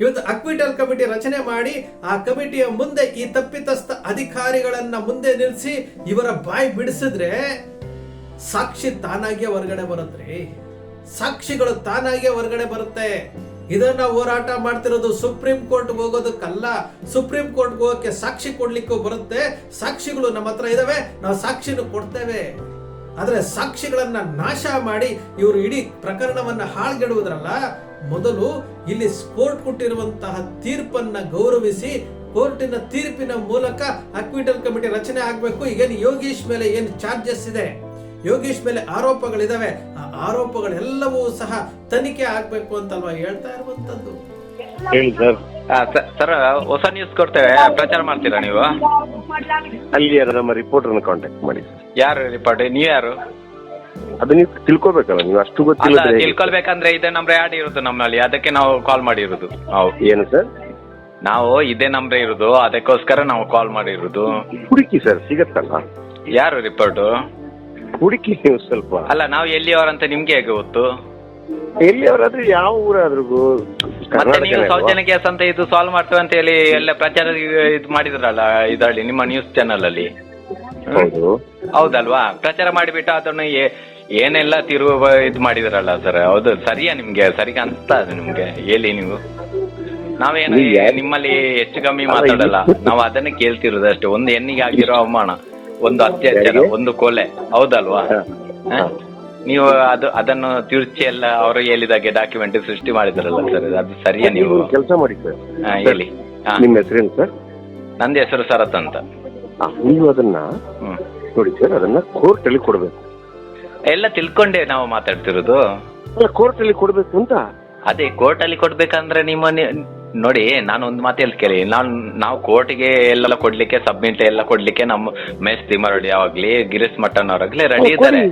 ಇವತ್ತು acquittal committee ರಚನೆ ಮಾಡಿ ಆ ಕಮಿಟಿಯ ಮುಂದೆ ಈ ತಪ್ಪಿತಸ್ಥ ಅಧಿಕಾರಿಗಳನ್ನ ಮುಂದೆ ನಿಲ್ಲಿಸಿ ಇವರ ಬಾಯಿ ಬಿಡಿಸಿದ್ರೆ ಸಾಕ್ಷಿ ತಾನಾಗಿಯೇ ಹೊರಗಡೆ ಬರುತ್ತೆ. ಸಾಕ್ಷಿಗಳು ತಾನಾಗಿಯೇ ಹೊರಗಡೆ ಬರುತ್ತೆ. ಇದನ್ನ ಹೋರಾಟ ಮಾಡ್ತಿರೋದು ಸುಪ್ರೀಂ ಕೋರ್ಟ್ ಹೋಗೋದಕ್ಕಲ್ಲ. ಸುಪ್ರೀಂ ಕೋರ್ಟ್ ಹೋಗಕ್ಕೆ ಸಾಕ್ಷಿ ಕೊಡ್ಲಿಕ್ಕೂ ಬರುತ್ತೆ. ಸಾಕ್ಷಿಗಳು ನಮ್ಮ ಹತ್ರ ಇದಾವೆ. ನಾವು ಸಾಕ್ಷಿನ ಕೊಡ್ತೇವೆ. ಆದ್ರೆ ಸಾಕ್ಷಿಗಳನ್ನ ನಾಶ ಮಾಡಿ ಇವರು ಇಡೀ ಪ್ರಕರಣವನ್ನ ಹಾಳ್ಗೆಡುವುದರಲ್ಲ ಮೊದಲು ಇಲ್ಲಿ ಕೋರ್ಟ್ ಕೊಟ್ಟಿರುವಂತಹ ತೀರ್ಪನ್ನ ಗೌರವಿಸಿ ಕೋರ್ಟಿನ ತೀರ್ಪಿನ ಮೂಲಕ ಅಕ್ವಿಟಲ್ ಕಮಿಟಿ ರಚನೆ ಆಗಬೇಕು. ಈಗೇನು ಯೋಗೀಶ್ ಮೇಲೆ ಏನು ಚಾರ್ಜಸ್ ಇದೆ? ಯೋಗೀಶ್ ಮೇಲೆ ಆರೋಪಗಳಿದಾವೆ. ಆ ಆರೋಪಗಳೆಲ್ಲವೂ ಸಹ ತನಿಖೆ ಆಗ್ಬೇಕು ಅಂತಲ್ವಾ ಹೇಳ್ತಾ ಇರುವಂತದ್ದು? ಹೇಳಿ ಸರ್. ಸರ್ ಹೊಸ ನ್ಯೂಸ್ ಕೊಡ್ತೇವೆ. ಪ್ರಚಾರ ಮಾಡ್ತೀರಾ ನೀವು? ಅಲ್ಲಿ ಯಾರು ನಮ್ಮ ರಿಪೋರ್ಟರ್ನ ಕಾಂಟ್ಯಾಕ್ಟ್ ಮಾಡಿ ಸರ್. ಯಾರು ರಿಪೋರ್ಟ್ ನೀವು ಯಾರು ಅದು ನೀವು ತಿಳ್ಕೊಬೇಕಲ್ಲ ನೀವು ಅಷ್ಟು ಅಲ್ಲ ಗೊತ್ತಿಲ್ಲ ತಿಳ್ಕೊಳ್ಬೇಕಂದ್ರೆ ಇದೇ ನಂಬರ್ ಆಡ್ ಇರೋದು ನಮ್ಮಲ್ಲಿ ಅದಕ್ಕೆ ನಾವು ಕಾಲ್ ಮಾಡಿರೋದು. ಹೌದು ಏನು ಸರ್? ನಾವು ಇದೇ ನಂಬರ್ ಇರೋದು ಅದಕ್ಕೋಸ್ಕರ ನಾವು ಕಾಲ್ ಮಾಡಿರೋದು. ಹುಡುಕಿ ಸರ್ ಸಿಗತ್ತಲ್ಲ? ಯಾರು ರಿಪೋರ್ಟ್ ಹುಡುಕಿ ನೀವು ಸ್ವಲ್ಪ. ಅಲ್ಲ ನಾವು ಎಲ್ಲಿಯವರಂತ ನಿಮ್ಗೆ ಹೇಗೆ ಗೊತ್ತು? ಎಲ್ಲಿಯವರಾದ್ರೂ ಯಾವ ಊರಾದ್ರೂ ಮತ್ತೆ ನೀವು ಕರ್ನಾಟಕ ಸೌಜನ್ಯ ಕೇಸ್ ಅಂತ ಇದು ಸಾಲ್ವ್ ಮಾಡ್ತೇವೆ ಅಂತ ಹೇಳಿ ಎಲ್ಲ ಪ್ರಚಾರ ಇದು ಮಾಡಿದ್ರಲ್ಲ ಇದರಲ್ಲಿ ನಿಮ್ಮ ನ್ಯೂಸ್ ಚಾನಲ್ ಅಲ್ಲಿ? ಹೌದು. ಹೌದಲ್ವಾ? ಪ್ರಚಾರ ಮಾಡಿಬಿಟ್ಟು ಅದನ್ನು ಏ- ಏನೆಲ್ಲ ತಿರುವ ಇದು ಮಾಡಿದ್ರಲ್ಲ ಸರ್ ಹೌದು ಸರಿಯಾ ನಿಮ್ಗೆ? ಸರಿ ಕಾಣಿಸ್ತಾ ಅದು ನಿಮ್ಗೆ? ಹೇಳಿ ನೀವು. ನಾವೇನು ನಿಮ್ಮಲ್ಲಿ ಹೆಚ್ಚು ಕಮ್ಮಿ ಮಾತಾಡಲ್ಲ. ನಾವು ಅದನ್ನೇ ಕೇಳ್ತಿರೋದು ಅಷ್ಟೇ. ಒಂದು ಹೆಣ್ಣಿಗೆ ಆಗಿರೋ ಅವಮಾನ ಒಂದು ಅತ್ಯಾಚಾರ ಒಂದು ಕೊಲೆ. ಹೌದಲ್ವಾ. ನೀವು ಅದು ಅದನ್ನು ತಿರುಚಿ ಎಲ್ಲ ಅವರು ಹೇಳಿದಾಗೆ ಡಾಕ್ಯುಮೆಂಟ್ ಸೃಷ್ಟಿ ಮಾಡಿದ್ರಲ್ಲ ಸರ್ ಅದು ಸರಿಯಾ ನೀವು? ಕೆಲಸ ಮಾಡಿ ಸರ್ ಹೇಳಿ. ನಿಮ್ಮ ಹೆಸರೇನು ಸರ್ ನಂದು ಹೆಸರು ಸರತ್ ಅಂತ. ನೀವು ಅದನ್ನ ನೋಡಿ ಸರ್ ಅದನ್ನ ಕೋರ್ಟ್ ಅಲ್ಲಿ ಕೊಡ್ಬೇಕು. ಎಲ್ಲ ತಿಳ್ಕೊಂಡೆ ನಾವು ಮಾತಾಡ್ತಿರೋದು. ಅಲ್ಲ ಕೋರ್ಟ್ ಅಲ್ಲಿ ಕೊಡ್ಬೇಕು ಅಂತ? ಅದೇ ಕೋರ್ಟ್ ಅಲ್ಲಿ ಕೊಡ್ಬೇಕಂದ್ರೆ ನಿಮ್ಮ ನೋಡಿ ನಾನು ಒಂದು ಮಾತು ಹೇಳ್ ಕೇಳಿ ನಾನು ನಾವು ಕೋರ್ಟ್ಗೆ ಎಲ್ಲ ಕೊಡ್ಲಿಕ್ಕೆ ಸಬ್ಮಿಟ್ ಎಲ್ಲ ಕೊಡ್ಲಿಕ್ಕೆ ನಮ್ಮ ಮೇಸ್ ತಿಮ್ಮರಡಿ ಯಾವಾಗ್ಲಿ ಗಿರೀಶ್ ಮಠನ್ ಅವ್ರಾಗ್ಲಿ ರೆಡಿ ಇದ್ದಾರೆ.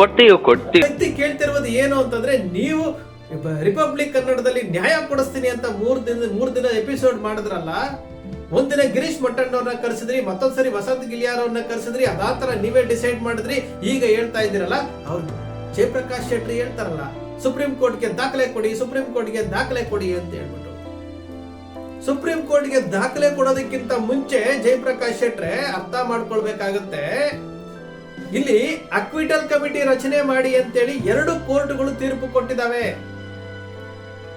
ಕೊಡ್ತೀವಿ ಕೊಡ್ತೀವಿ. ವ್ಯಕ್ತಿ ಕೇಳ್ತಿರೋದು ಏನು ಅಂತಂದ್ರೆ ನೀವು ರಿಪಬ್ಲಿಕ್ ಕನ್ನಡದಲ್ಲಿ ನ್ಯಾಯ ಕೊಡಿಸ್ತೀನಿ ಅಂತ ಮೂರ್ ದಿನ ಮೂರ್ ದಿನ ಎಪಿಸೋಡ್ ಮಾಡಿದ್ರಲ್ಲ ಒಂದಿನ ಗಿರೀಶ್ ಮಟ್ಟಣ್ಣವ್ರನ್ನ ಕರೆಸಿದ್ರಿ, ಮತ್ತೊಂದ್ಸರಿ ವಸಂತ್ ಗಿಲಿಯಾರ್ ಅವ್ರನ್ನ ಕರೆಸಿದ್ರಿ, ಅದಾತರ ನೀವೇ ಡಿಸೈಡ್ ಮಾಡಿದ್ರಿ. ಈಗ ಹೇಳ್ತಾ ಇದ್ದೀರಲ್ಲ, ಅವ್ರು ಜಯಪ್ರಕಾಶ್ ಶೆಟ್ಟಿ ಹೇಳ್ತಾರಲ್ಲ, ಸುಪ್ರೀಂ ಕೋರ್ಟ್ಗೆ ದಾಖಲೆ ಕೊಡಿ, ಸುಪ್ರೀಂ ಕೋರ್ಟ್ಗೆ ದಾಖಲೆ ಕೊಡಿ ಅಂತ ಹೇಳ್ಬಿಟ್ಟು. ಸುಪ್ರೀಂ ಕೋರ್ಟ್ಗೆ ದಾಖಲೆ ಕೊಡೋದಕ್ಕಿಂತ ಮುಂಚೆ ಜಯಪ್ರಕಾಶ್ ಶೆಟ್ರೆ ಅರ್ಥ ಮಾಡ್ಕೊಳ್ಬೇಕಾಗತ್ತೆ. ಇಲ್ಲಿ ಅಕ್ವಿಟಲ್ ಕಮಿಟಿ ರಚನೆ ಮಾಡಿ ಅಂತೇಳಿ ಎರಡು ಕೋರ್ಟ್ಗಳು ತೀರ್ಪು ಕೊಟ್ಟಿದ್ದಾವೆ.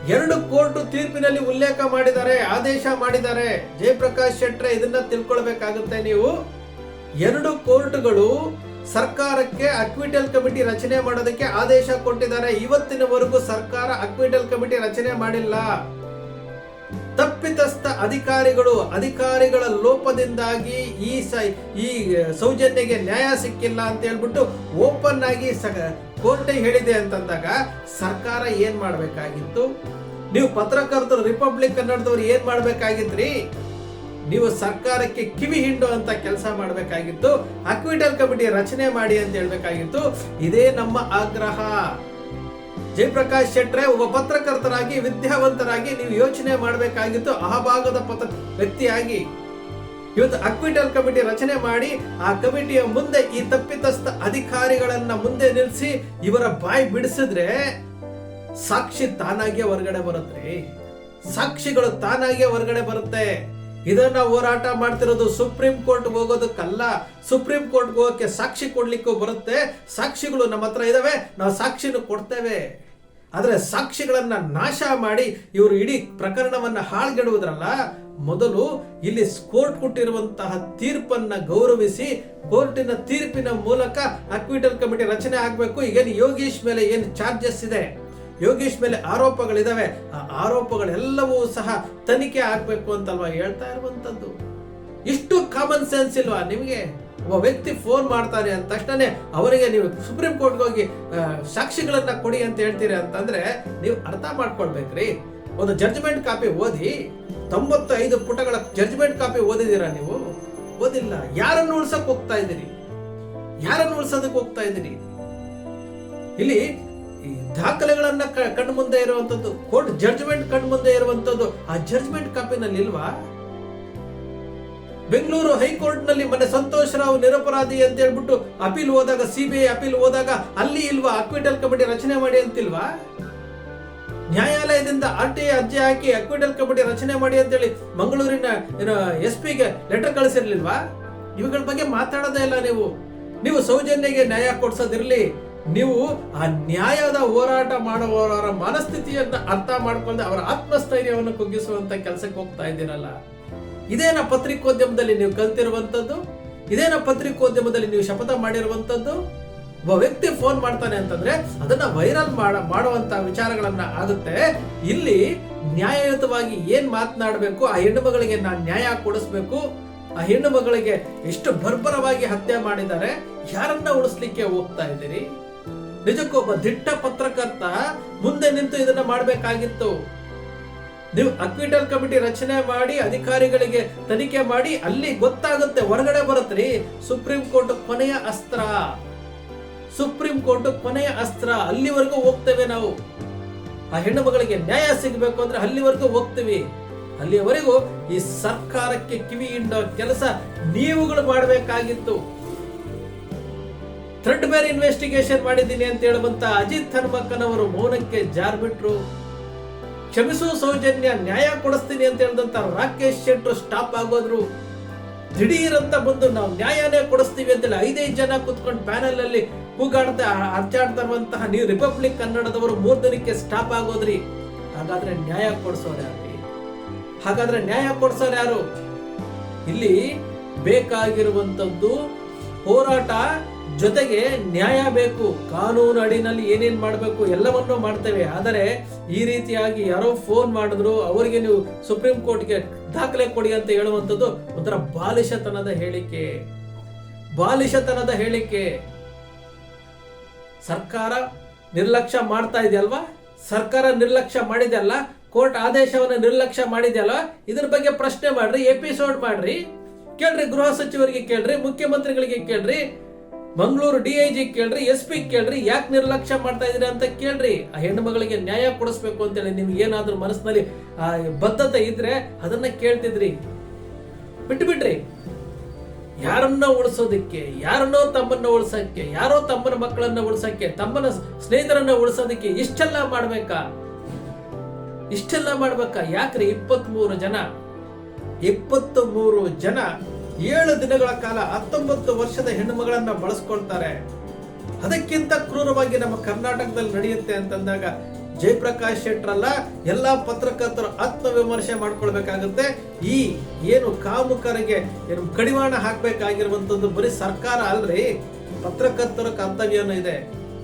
ಎರಡು ಕೋರ್ಟ್ ತೀರ್ಪಿನಲ್ಲಿ ಉಲ್ಲೇಖ ಮಾಡಿದ್ದಾರೆ ಆದೇಶ ಮಾಡಿದ್ದಾರೆ ಜಯಪ್ರಕಾಶ್ ಶೆಟ್ರೆ ಇದನ್ನ ತಿಳ್ಕೊಳ್ಬೇಕಾಗುತ್ತೆ ನೀವು. ಎರಡು ಕೋರ್ಟ್ಗಳು ಸರ್ಕಾರಕ್ಕೆ ಅಕ್ವಿಟಲ್ ಕಮಿಟಿ ರಚನೆ ಮಾಡೋದಕ್ಕೆ ಆದೇಶ ಕೊಟ್ಟಿದ್ದಾರೆ. ಇವತ್ತಿನವರೆಗೂ ಸರ್ಕಾರ ಅಕ್ವಿಟಲ್ ಕಮಿಟಿ ರಚನೆ ಮಾಡಿಲ್ಲ. ತಪ್ಪಿತಸ್ಥ ಅಧಿಕಾರಿಗಳು ಅಧಿಕಾರಿಗಳ ಲೋಪದಿಂದಾಗಿ ಈ ಸ ಈ ಸೌಜನ್ಯಗೆ ನ್ಯಾಯ ಸಿಕ್ಕಿಲ್ಲ ಅಂತ ಹೇಳ್ಬಿಟ್ಟು ಓಪನ್ ಆಗಿ ಕೋರ್ಟ್ ಹೇಳಿದೆ ಅಂತಂದಾಗ ಸರ್ಕಾರ ಏನ್ ಮಾಡಬೇಕಾಗಿತ್ತು? ನೀವು ಪತ್ರಕರ್ತರು ರಿಪಬ್ಲಿಕ್ ಕನ್ನಡದವ್ರು ಏನ್ ಮಾಡ್ಬೇಕಾಗಿತ್ರಿ ನೀವು ಸರ್ಕಾರಕ್ಕೆ ಕಿವಿ ಹಿಂಡು ಅಂತ ಕೆಲಸ ಮಾಡಬೇಕಾಗಿತ್ತು. ಅಕ್ವಿಟಲ್ ಕಮಿಟಿ ರಚನೆ ಮಾಡಿ ಅಂತ ಹೇಳ್ಬೇಕಾಗಿತ್ತು. ಇದೇ ನಮ್ಮ ಆಗ್ರಹ. ಜಯಪ್ರಕಾಶ್ ಶೆಟ್ರೆ ಒಬ್ಬ ಪತ್ರಕರ್ತರಾಗಿ, ವಿದ್ಯಾವಂತರಾಗಿ ನೀವು ಯೋಚನೆ ಮಾಡಬೇಕಾಗಿತ್ತು. ಆ ಭಾಗದ ಪತ್ರ ವ್ಯಕ್ತಿಯಾಗಿ ಇವತ್ತು ಅಕ್ವಿಟಲ್ ಕಮಿಟಿ ರಚನೆ ಮಾಡಿ, ಆ ಕಮಿಟಿಯ ಮುಂದೆ ಈ ತಪ್ಪಿತಸ್ಥ ಅಧಿಕಾರಿಗಳನ್ನ ಮುಂದೆ ನಿಲ್ಲಿಸಿ ಇವರ ಬಾಯಿ ಬಿಡಿಸಿದ್ರೆ ಸಾಕ್ಷಿ ತಾನಾಗಿಯೇ ಹೊರಗಡೆ ಬರುತ್ತೆ ಸಾಕ್ಷಿಗಳು ತಾನಾಗಿಯೇ ಹೊರಗಡೆ ಬರುತ್ತೆ. ಇದನ್ನ ಹೋರಾಟ ಮಾಡ್ತಿರೋದು ಸುಪ್ರೀಂ ಕೋರ್ಟ್ ಹೋಗೋದಕ್ಕಲ್ಲ. ಸುಪ್ರೀಂ ಕೋರ್ಟ್ ಹೋಗಕ್ಕೆ ಸಾಕ್ಷಿ ಕೊಡ್ಲಿಕ್ಕೂ ಬರುತ್ತೆ. ಸಾಕ್ಷಿಗಳು ನಮ್ಮ ಹತ್ರ ಇದಾವೆ. ನಾವು ಸಾಕ್ಷಿನೂ ಕೊಡ್ತೇವೆ. ಆದರೆ ಸಾಕ್ಷಿಗಳನ್ನ ನಾಶ ಮಾಡಿ ಇವರು ಇಡೀ ಪ್ರಕರಣವನ್ನ ಹಾಳ್ಗೆಡುವುದ್ರಲ್ಲ, ಮೊದಲು ಇಲ್ಲಿ ಕೋರ್ಟ್ ಕೊಟ್ಟಿರುವಂತಹ ತೀರ್ಪನ್ನ ಗೌರವಿಸಿ ಕೋರ್ಟಿನ ತೀರ್ಪಿನ ಮೂಲಕ ಅಕ್ವಿಟಲ್ ಕಮಿಟಿ ರಚನೆ ಆಗಬೇಕು. ಈಗೇನು ಯೋಗೀಶ್ ಮೇಲೆ ಏನು ಚಾರ್ಜಸ್ ಇದೆ? ಯೋಗೀಶ್ ಮೇಲೆ ಆರೋಪಗಳಿದಾವೆ. ಆ ಆರೋಪಗಳೆಲ್ಲವೂ ಸಹ ತನಿಖೆ ಆಗಬೇಕು ಅಂತಲ್ವಾ ಹೇಳ್ತಾ ಇರುವಂಥದ್ದು ಇಷ್ಟು ಕಾಮನ್ ಸೆನ್ಸ್ ಇಲ್ವಾ? ನಿಮಗೆ ಒಬ್ಬ ವ್ಯಕ್ತಿ ಫೋನ್ ಮಾಡ್ತಾನೆ ಅಂದ ತಕ್ಷಣ ಅವರಿಗೆ ನೀವು ಸುಪ್ರೀಂ ಕೋರ್ಟ್ಗೆ ಹೋಗಿ ಸಾಕ್ಷಿಗಳನ್ನ ಕೊಡಿ ಅಂತ ಹೇಳ್ತೀರಿ ಅಂತಂದ್ರೆ ನೀವು ಅರ್ಥ ಮಾಡ್ಕೊಳ್ಬೇಕ್ರಿ. ಒಂದು ಜಡ್ಜ್ಮೆಂಟ್ ಕಾಪಿ ಓದಿ, ತೊಂಬತ್ತೈದು ಪುಟಗಳ ಜಡ್ಜ್ಮೆಂಟ್ ಕಾಪಿ ಓದಿದ್ದೀರಾ ನೀವು? ಓದಿಲ್ಲ. ಯಾರನ್ನು ಉಳ್ಸಕ್ ಹೋಗ್ತಾ ಇದ್ದೀರಿ? ಯಾರನ್ನು ಉಳ್ಸೋದಕ್ಕೆ ಹೋಗ್ತಾ ಇದ್ದೀರಿ? ಇಲ್ಲಿ ದಾಖಲೆಗಳನ್ನ ಕಣ್ಣ ಮುಂದೆ ಇರುವಂತದ್ದು, ಕೋರ್ಟ್ ಜಡ್ಜ್ಮೆಂಟ್ ಕಣ್ಣು ಮುಂದೆ ಇರುವಂತದ್ದು, ಆ ಜಡ್ಜ್ಮೆಂಟ್ ಕಾಪಿನಲ್ಲಿ ಇಲ್ವಾ ಬೆಂಗಳೂರು ಹೈಕೋರ್ಟ್ನಲ್ಲಿ ಮನೆ ಸಂತೋಷ್ ರಾವ್ ನಿರಪರಾಧಿ ಅಂತ ಹೇಳ್ಬಿಟ್ಟು ಅಪೀಲ್ ಹೋದಾಗ, ಸಿಬಿಐ ಅಪೀಲ್ ಹೋದಾಗ ಅಲ್ಲಿ ಇಲ್ವಾ? ಅಕ್ವಿಟಲ್ ಕಮಿಟಿ ರಚನೆ ಮಾಡಿ ಅಂತಿಲ್ವಾ? ನ್ಯಾಯಾಲಯದಿಂದ ಆರ್ ಟಿ ಐ ಅರ್ಜಿ ಹಾಕಿ ಅಕ್ವಿಟಲ್ ಕಮಿಟಿ ರಚನೆ ಮಾಡಿ ಅಂತೇಳಿ ಮಂಗಳೂರಿನ ಎಸ್ ಎಸ್ ಪಿಗೆ ಲೆಟರ್ ಕಳಿಸಿರ್ಲಿಲ್ವಾ? ಇವುಗಳ ಬಗ್ಗೆ ಮಾತಾಡೋದೇ ಇಲ್ಲ ನೀವು. ನೀವು ಸೌಜನ್ಯಗೆ ನ್ಯಾಯ ಕೊಡ್ಸೋದಿರ್ಲಿ. ನೀವು ಆ ನ್ಯಾಯದ ಹೋರಾಟ ಮಾಡುವವರ ಮನಸ್ಥಿತಿಯನ್ನ ಅರ್ಥ ಮಾಡ್ಕೊಂಡು ಅವರ ಆತ್ಮಸ್ಥೈರ್ಯವನ್ನು ಕುಗ್ಗಿಸುವಂತ ಕೆಲಸಕ್ಕೆ ಹೋಗ್ತಾ ಇದ್ದೀರಲ್ಲ? ಇದೇನ ಪತ್ರಿಕೋದ್ಯಮದಲ್ಲಿ ನೀವು ಕಲ್ತಿರುವಂತದ್ದು? ಇದೇನ ಪತ್ರಿಕೋದ್ಯಮದಲ್ಲಿ ನೀವು ಶಪಥ ಮಾಡಿರುವಂತದ್ದು? ಒಬ್ಬ ವ್ಯಕ್ತಿ ಫೋನ್ ಮಾಡ್ತಾನೆ ಅಂತಂದ್ರೆ ಅದನ್ನ ವೈರಲ್ ಮಾಡ, ಮಾಡುವಂತ ವಿಚಾರಗಳನ್ನ ಆಗುತ್ತೆ. ಇಲ್ಲಿ ನ್ಯಾಯಯುತವಾಗಿ ಏನ್ ಮಾತನಾಡಬೇಕು? ಆ ಹೆಣ್ಣು ಮಗಳಿಗೆ ನಾನು ನ್ಯಾಯ ಕೊಡಿಸ್ಬೇಕು. ಆ ಹೆಣ್ಣು ಮಗಳಿಗೆ ಎಷ್ಟು ಬರ್ಬರವಾಗಿ ಹತ್ಯೆ ಮಾಡಿದ್ದಾರೆ. ಯಾರನ್ನ ಉಳಿಸ್ಲಿಕ್ಕೆ ಹೋಗ್ತಾ ಇದ್ದೀರಿ? ನಿಜಕ್ಕೂ ಒಬ್ಬ ದಿಟ್ಟ ಪತ್ರಕರ್ತ ಮುಂದೆ ನಿಂತು ಇದನ್ನ ಮಾಡಬೇಕಾಗಿತ್ತು. ನೀವು ಅಕ್ವಿಟಲ್ ಕಮಿಟಿ ರಚನೆ ಮಾಡಿ, ಅಧಿಕಾರಿಗಳಿಗೆ ತನಿಖೆ ಮಾಡಿ, ಅಲ್ಲಿ ಗೊತ್ತಾಗುತ್ತೆ, ಹೊರಗಡೆ ರೀ ಸುಪ್ರೀಂ ಕೋರ್ಟ್ ಕೊನೆಯ ಅಸ್ತ್ರ. ಸುಪ್ರೀಂ ಕೋರ್ಟ್ ಕೊನೆಯ ಅಸ್ತ್ರ. ಅಲ್ಲಿವರೆಗೂ ಹೋಗ್ತೇವೆ ನಾವು. ಆ ಹೆಣ್ಣು ಮಗಳಿಗೆ ನ್ಯಾಯ ಸಿಗಬೇಕು ಅಂದ್ರೆ ಅಲ್ಲಿವರೆಗೂ ಹೋಗ್ತೀವಿ. ಅಲ್ಲಿಯವರೆಗೂ ಈ ಸರ್ಕಾರಕ್ಕೆ ಕಿವಿ ಹಿಂಡೋ ಕೆಲಸ ನೀವುಗಳು ಮಾಡಬೇಕಾಗಿತ್ತು. ಥ್ರೆಡ್ ಬೇರೆ ಇನ್ವೆಸ್ಟಿಗೇಷನ್ ಮಾಡಿದ್ದೀನಿ ಅಂತ ಹೇಳುವಂತ ಅಜಿತ್ ಹನುಮಕ್ಕನವರು ಮೌನಕ್ಕೆ ಜಾರ್ಬಿಟ್ರು. ಕ್ಷಮಿಸು ಸೌಜನ್ಯ, ನ್ಯಾಯ ಕೊಡಿಸ್ತೀನಿ ಅಂತ ಹೇಳಿದಂತ ರಾಕೇಶ್ ಶೆಟ್ರು ಸ್ಟಾಪ್ ಆಗೋದ್ರು. ದಿಢೀರ್ ಅಂತ ಬಂದು ನಾವು ನ್ಯಾಯನೇ ಕೊಡಿಸ್ತೀವಿ ಅಂತೇಳಿ ಐದೈದು ಜನ ಕುತ್ಕೊಂಡು ಪ್ಯಾನಲ್ ಅಲ್ಲಿ ಕೂಗಾಡ್ತಾ ಅರ್ಚಾಡ್ತಾ ಇರುವಂತಹ ನೀವು ರಿಪಬ್ಲಿಕ್ ಕನ್ನಡದವರು ಮೂರ್ ದಿನಕ್ಕೆ ಸ್ಟಾಪ್ ಆಗೋದ್ರಿ. ಹಾಗಾದ್ರೆ ನ್ಯಾಯ ಕೊಡಿಸೋರು ಯಾರು? ಹಾಗಾದ್ರೆ ನ್ಯಾಯ ಕೊಡಿಸೋರು ಯಾರು? ಇಲ್ಲಿ ಬೇಕಾಗಿರುವಂತದ್ದು ಹೋರಾಟ ಜೊತೆಗೆ ನ್ಯಾಯ ಬೇಕು, ಕಾನೂನು ಅಡಿನಲ್ಲಿ ಏನೇನ್ ಮಾಡಬೇಕು ಎಲ್ಲವನ್ನೂ ಮಾಡ್ತೇವೆ. ಆದರೆ ಈ ರೀತಿಯಾಗಿ ಯಾರೋ ಫೋನ್ ಮಾಡಿದ್ರು, ಅವರಿಗೆ ನೀವು ಸುಪ್ರೀಂ ಕೋರ್ಟ್ಗೆ ದಾಖಲೆ ಕೊಡಿ ಅಂತ ಹೇಳುವಂಥದ್ದು ಒಂಥರ ಬಾಲಿಶತನದ ಹೇಳಿಕೆ. ಬಾಲಿಶತನದ ಹೇಳಿಕೆ. ಸರ್ಕಾರ ನಿರ್ಲಕ್ಷ್ಯ ಮಾಡ್ತಾ ಇದೆಯಲ್ವಾ? ಸರ್ಕಾರ ನಿರ್ಲಕ್ಷ್ಯ ಮಾಡಿದೆಯಲ್ಲ ಕೋರ್ಟ್ ಆದೇಶವನ್ನು ನಿರ್ಲಕ್ಷ್ಯ ಮಾಡಿದೆಯಲ್ಲ ಇದ್ರ ಬಗ್ಗೆ ಪ್ರಶ್ನೆ ಮಾಡ್ರಿ, ಎಪಿಸೋಡ್ ಮಾಡ್ರಿ. ಕೇಳ್ರಿ ಗೃಹ ಸಚಿವರಿಗೆ ಕೇಳ್ರಿ, ಮುಖ್ಯಮಂತ್ರಿಗಳಿಗೆ ಕೇಳ್ರಿ. ಮಂಗಳೂರು ಡಿ ಐ ಜಿ ಕೇಳ್ರಿ, ಎಸ್ ಪಿ ಕೇಳ್ರಿ, ಯಾಕೆ ನಿರ್ಲಕ್ಷ್ಯ ಮಾಡ್ತಾ ಇದೀರಿ ಅಂತ ಕೇಳ್ರಿ. ಆ ಹೆಣ್ಣು ಮಗಳಿಗೆ ನ್ಯಾಯ ಕೊಡಿಸ್ಬೇಕು ಅಂತೇಳಿ ನಿಮ್ಗೆ ಏನಾದರೂ ಮನಸ್ಸಿನಲ್ಲಿ, ಆ, ಬದ್ಧತೆ ಇದ್ರೆ ಅದನ್ನ ಕೇಳ್ತಿದ್ರಿ. ಬಿಟ್ಟು ಬಿಟ್ರಿ ಯಾರನ್ನ ಉಳಿಸೋದಕ್ಕೆ, ಯಾರನ್ನೋ ತಮ್ಮನ್ನ ಉಳಿಸಕ್ಕೆ, ಯಾರೋ ತಮ್ಮನ ಮಕ್ಕಳನ್ನ ಉಳಿಸಕ್ಕೆ, ತಮ್ಮನ ಸ್ನೇಹಿತರನ್ನ ಉಳಿಸೋದಕ್ಕೆ ಇಷ್ಟೆಲ್ಲ ಮಾಡ್ಬೇಕಾ? ಇಷ್ಟೆಲ್ಲ ಮಾಡ್ಬೇಕಾ? ಯಾಕ್ರಿ ಇಪ್ಪತ್ತ್ ಮೂರು ಜನ? ಇಪ್ಪತ್ತು ಮೂರು ಜನ ಏಳು ದಿನಗಳ ಕಾಲ ಹತ್ತೊಂಬತ್ತು ವರ್ಷದ ಹೆಣ್ಣು ಮಗಳನ್ನ ಬಳಸ್ಕೊಳ್ತಾರೆ. ಅದಕ್ಕಿಂತ ಕ್ರೂರವಾಗಿ ನಮ್ಮ ಕರ್ನಾಟಕದಲ್ಲಿ ನಡೆಯುತ್ತೆ ಅಂತಂದಾಗ ಜಯಪ್ರಕಾಶ್ ಶೆಟ್ರಲ್ಲ ಎಲ್ಲಾ ಪತ್ರಕರ್ತರು ಆತ್ಮವಿಮರ್ಶೆ ಮಾಡ್ಕೊಳ್ಬೇಕಾಗುತ್ತೆ. ಈ ಏನು ಕಾಮುಕರಿಗೆ ಏನು ಕಡಿವಾಣ ಹಾಕ್ಬೇಕಾಗಿರುವಂತದ್ದು ಬರೀ ಸರ್ಕಾರ ಅಲ್ರಿ. ಪತ್ರಕರ್ತರ ಕರ್ತವ್ಯನೂ ಇದೆ.